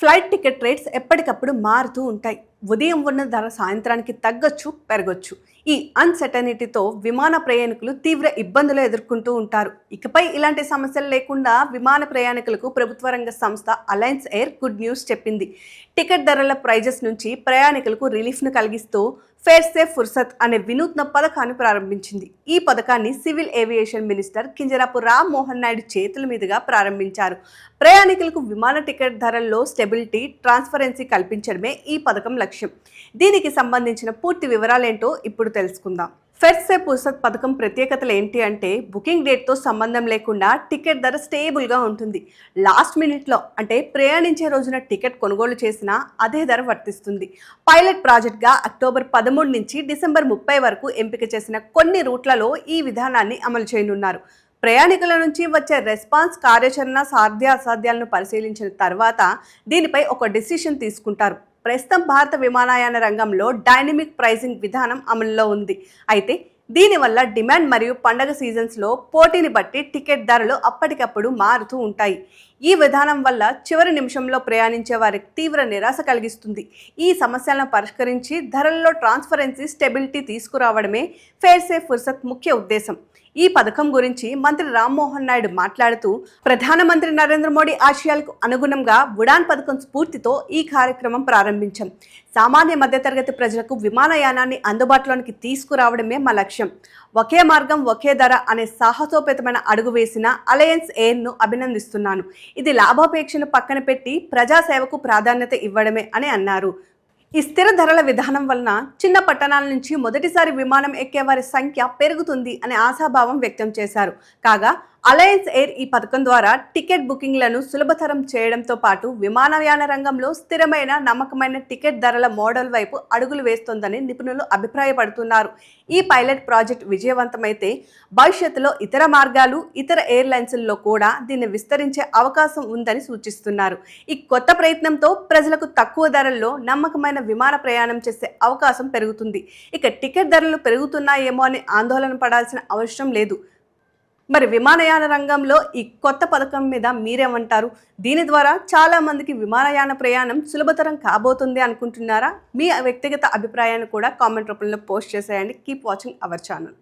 Flight ticket rates ఎప్పటికప్పుడు మారుతూ ఉంటాయి. ఉదయం ఉన్న ధర సాయంత్రానికి తగ్గొచ్చు పెరగొచ్చు. ఈ అన్సర్టనిటీతో విమాన ప్రయాణికులు తీవ్ర ఇబ్బందులు ఎదుర్కొంటూ ఉంటారు. ఇకపై ఇలాంటి సమస్యలు లేకుండా విమాన ప్రయాణికులకు ప్రభుత్వ రంగ సంస్థ అలయన్స్ ఎయిర్ గుడ్ న్యూస్ చెప్పింది. టికెట్ ధరల ప్రైజెస్ నుంచి ప్రయాణికులకు రిలీఫ్ను కలిగిస్తూ ఫేర్ సేఫ్ ఫుర్సత్ అనే వినూత్న పథకాన్ని ప్రారంభించింది. ఈ పథకాన్ని civil aviation minister Kinjarapu Ram Mohan Naidu చేతుల మీదుగా ప్రారంభించారు. ప్రయాణికులకు విమాన టికెట్ ధరల్లో స్టెబిలిటీ ట్రాన్స్పరెన్సీ కల్పించడమే ఈ పథకం లక్ష్యం. దీనికి సంబంధించిన పూర్తి వివరాలేంటో ఇప్పుడు తెలుసుకుందాం. ఫెర్సే పుస్తక పథకం ప్రత్యేకతలు ఏంటి అంటే బుకింగ్ డేట్తో సంబంధం లేకుండా టికెట్ ధర స్టేబుల్గా ఉంటుంది. లాస్ట్ మినిట్లో అంటే ప్రయాణించే రోజున టికెట్ కొనుగోలు చేసినా అదే ధర వర్తిస్తుంది. పైలట్ ప్రాజెక్ట్గా అక్టోబర్ పదమూడు నుంచి డిసెంబర్ ముప్పై వరకు ఎంపిక చేసిన కొన్ని రూట్లలో ఈ విధానాన్ని అమలు చేయనున్నారు. ప్రయాణికుల నుంచి వచ్చే రెస్పాన్స్ కార్యాచరణ సాధ్య అసాధ్యాలను పరిశీలించిన తర్వాత దీనిపై ఒక డిసిషన్ తీసుకుంటారు. ప్రస్తుతం భారత విమానయాన రంగంలో డైనమిక్ ప్రైసింగ్ విధానం అమలులో ఉంది. అయితే దీనివల్ల డిమాండ్ మరియు పండగ సీజన్స్లో పోటీని బట్టి టికెట్ ధరలు అప్పటికప్పుడు మారుతూ ఉంటాయి. ఈ విధానం వల్ల చివరి నిమిషంలో ప్రయాణించే వారికి తీవ్ర నిరాశ కలిగిస్తుంది. ఈ సమస్యలను పరిష్కరించి ధరల్లో ట్రాన్స్పరెన్సీ స్టెబిలిటీ తీసుకురావడమే ఫేర్ సేఫ్ ఫుర్సత్ ముఖ్య ఉద్దేశం. ఈ పథకం గురించి మంత్రి రామ్మోహన్ నాయుడు మాట్లాడుతూ ప్రధానమంత్రి నరేంద్ర మోడీ ఆశయాలకు అనుగుణంగా ఉడాన్ పథకం స్ఫూర్తితో ఈ కార్యక్రమం ప్రారంభించాం. సామాన్య మధ్యతరగతి ప్రజలకు విమానయానాన్ని అందుబాటులోనికి తీసుకురావడమే మా లక్ష్యం. ఒకే మార్గం ఒకే ధర అనే సాహసోపేతమైన అడుగు వేసిన అలయన్స్ ఎయిర్ను అభినందిస్తున్నాను. ఇది లాభాపేక్షను పక్కన పెట్టి ప్రజాసేవకు ప్రాధాన్యత ఇవ్వడమే అని అన్నారు. ఈ స్థిర ధరల విధానం వలన చిన్న పట్టణాల నుంచి మొదటిసారి విమానం ఎక్కే వారి సంఖ్య పెరుగుతుంది అనే ఆశాభావం వ్యక్తం చేశారు. కాగా అలయన్స్ ఎయిర్ ఈ పథకం ద్వారా టికెట్ బుకింగ్లను సులభతరం చేయడంతో పాటు విమానయాన రంగంలో స్థిరమైన నమ్మకమైన టికెట్ ధరల మోడల్ వైపు అడుగులు వేస్తోందని నిపుణులు అభిప్రాయపడుతున్నారు. ఈ పైలట్ ప్రాజెక్ట్ విజయవంతమైతే భవిష్యత్తులో ఇతర మార్గాలు ఇతర ఎయిర్లైన్స్ల్లో కూడా దీన్ని విస్తరించే అవకాశం ఉందని సూచిస్తున్నారు. ఈ కొత్త ప్రయత్నంతో ప్రజలకు తక్కువ ధరల్లో నమ్మకమైన విమాన ప్రయాణం చేసే అవకాశం పెరుగుతుంది. ఇక టికెట్ ధరలు పెరుగుతున్నాయేమో అని ఆందోళన పడాల్సిన అవసరం లేదు. మరి విమానయాన రంగంలో ఈ కొత్త పథకం మీద మీరేమంటారు? దీని ద్వారా చాలా మందికి విమానయాన ప్రయాణం సులభతరం కాబోతుంది అనుకుంటున్నారా? మీ వ్యక్తిగత అభిప్రాయాన్ని కూడా కామెంట్ రూపంలో పోస్ట్ చేసేయండి. Keep watching our channel.